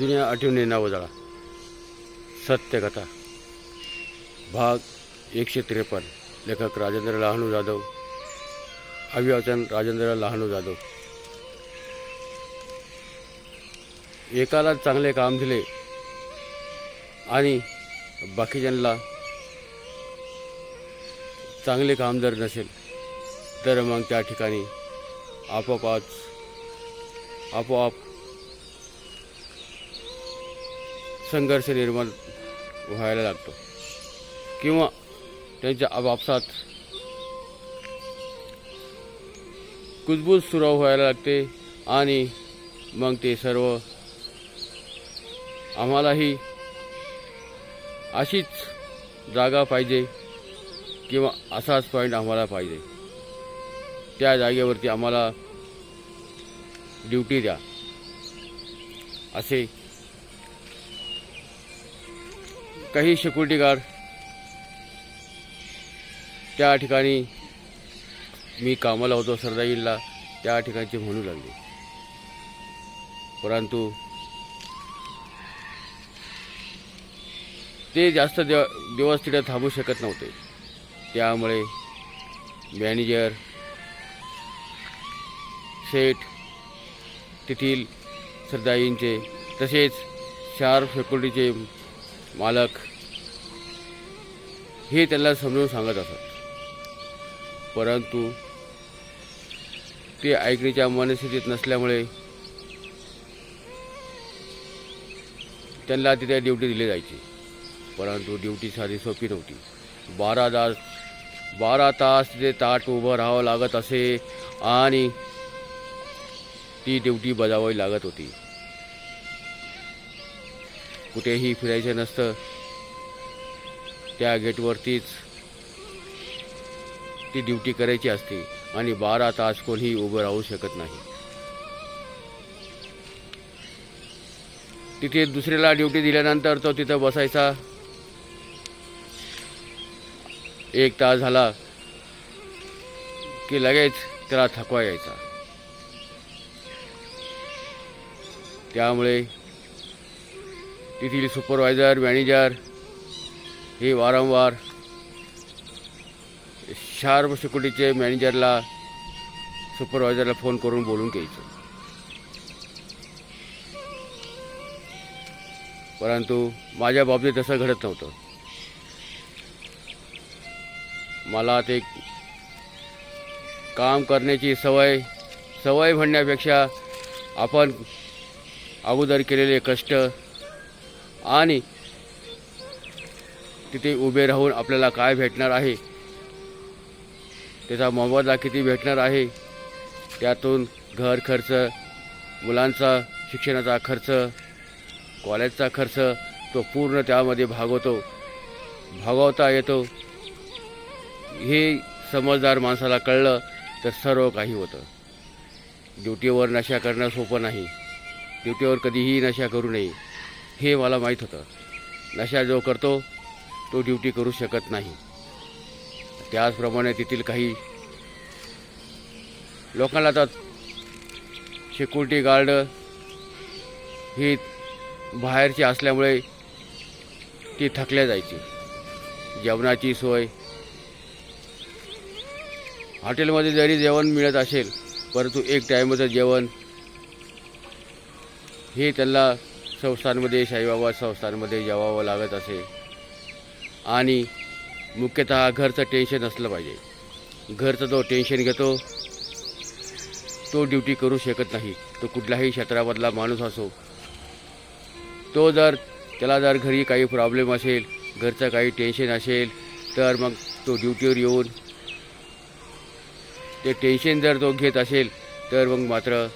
जुन्या आठवणींना वजाळा सत्यकथा भाग एकशे त्रेपन्न. लेखक राजेंद्र लहानू जाधव. अभिवाचन राजेंद्र लहानू जाधव. एकाला चांगले काम दिले आणि बाकीच्यांना चांगले काम जर नसेल तर मग त्या ठिकाणी आपोआपच आपोआप संघर्ष निर्माण व्हायला लागतो. किंवा त्यांच्या आपापसात कुजबूज सुरू व्हायला लागते आणि मग ते सर्व आम्हालाही अशीच जागा पाहिजे किंवा असाच पॉईंट आम्हाला पाहिजे. त्या जागेवरती आम्हाला ड्युटी द्या. असे काही सिक्युरिटी गार्ड त्या ठिकाणी मी कामाला होतो सरदाईला त्या ठिकाणचे म्हणू लागले. परंतु ते जास्त दिव दिवस तिथे थांबू शकत नव्हते. त्यामुळे मॅनेजर सेठ तेथील सरदाईंचे तसेच शार्प फॅकल्टीचे मालक हे त्याला समजून सांगत असत. परंतु ते ऐकण्याच्या मनस्थितीत नसल्यामुळे त्यांना तिथे ड्युटी दिली जायची. परंतु ड्युटी साधी सोपी नव्हती. बारा तास बारा तास तिथे ताट उभं राहावं लागत असे आणि ती ड्युटी बजावावी लागत होती. कुठेही फिरायचं नसतं. त्या गेटवरतीच ती ड्युटी करायची असते आणि बारा तास कोणीही उभं राहू शकत नाही. तिथे दुसऱ्याला ड्युटी दिल्यानंतर तो तिथं बसायचा. एक तास झाला की लगेच त्याला थकवा यायचा. त्यामुळे तेथील सुपरवायझर मॅनेजर हे वारंवार शार्प सिक्युरिटीचे मॅनेजरला सुपरवायझरला फोन करून बोलून घ्यायचं. परंतु माझ्या बाबतीत तसं घडत नव्हतं. मला ते काम करण्याची सवय सवय म्हणण्यापेक्षा आपण अगोदर केलेले कष्ट आणि तिथे उभे राहून आपल्याला काय भेटणार आहे? त्याचा मोबदला किती भेटणार आहे? त्यातून घर खर्च मुलांचा शिक्षणाचा खर्च कॉलेजचा खर्च तो पूर्ण त्यामध्ये भागवतो भागवता येतो. हे समजदार माणसाला कळलं तर सर्व काही होतं. ड्युटीवर नशा करणं सोपं नाही. ड्युटीवर कधीही नशा करू नये. हे मला माहीत होतं. नशा जो करतो तो ड्युटी करू शकत नाही. त्याचप्रमाणे तेथील काही लोकांना आता सिक्युरिटी गार्ड ही बाहेरची असल्यामुळे ती थकल्या जायची. जेवणाची सोय. हॉटेलमध्ये जरी जेवण मिळत असेल परंतु एक टायमाचं जेवण हे त्यांना संस्थांमध्ये शाहीबाबा संस्थांमध्ये जेवावं लागत असे. आणि मुख्यतः घरचं टेन्शन असलं पाहिजे. घरचं जो टेन्शन घेतो तो ड्युटी करू शकत नाही. तो कुठल्याही क्षेत्रामधला माणूस असो. तो जर त्याला जर घरी काही प्रॉब्लेम असेल घरचं काही टेन्शन असेल तर मग तो ड्युटीवर येऊन ते टेन्शन जर तो घेत असेल तर मग मात्र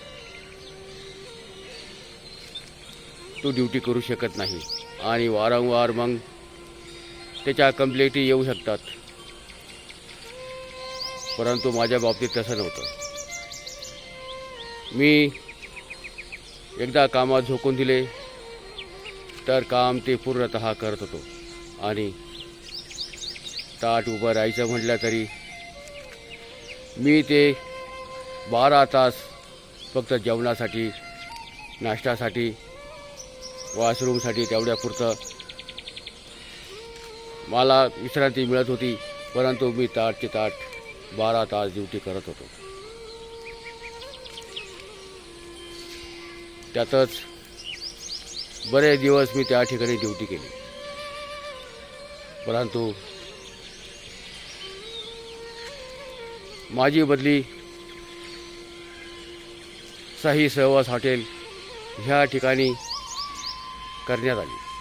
तो ड्युटी करू शकत नाही. आणि वारंवार मग त्याच्या कंप्लेंटी येऊ शकतात. परंतु माझ्या बाबतीत तसं नव्हतं. मी एकदा कामात झोकून दिले तर काम ते पूर्णत करत होतो. आणि ताट उभं राहायचं म्हटलं तरी मी ते बारा तास फक्त जेवणासाठी नाश्त्यासाठी वॉशरूमसाठी तेवढ्यापुरतं मला विश्रांती मिळत होती परंतु मी ताटची ताट बारा तास ड्युटी करत होतो. त्यातच बरेच दिवस मी त्या ठिकाणी ड्युटी केली. परंतु माझी बदली साई सहवास हॉटेल ह्या ठिकाणी करण्यात आली.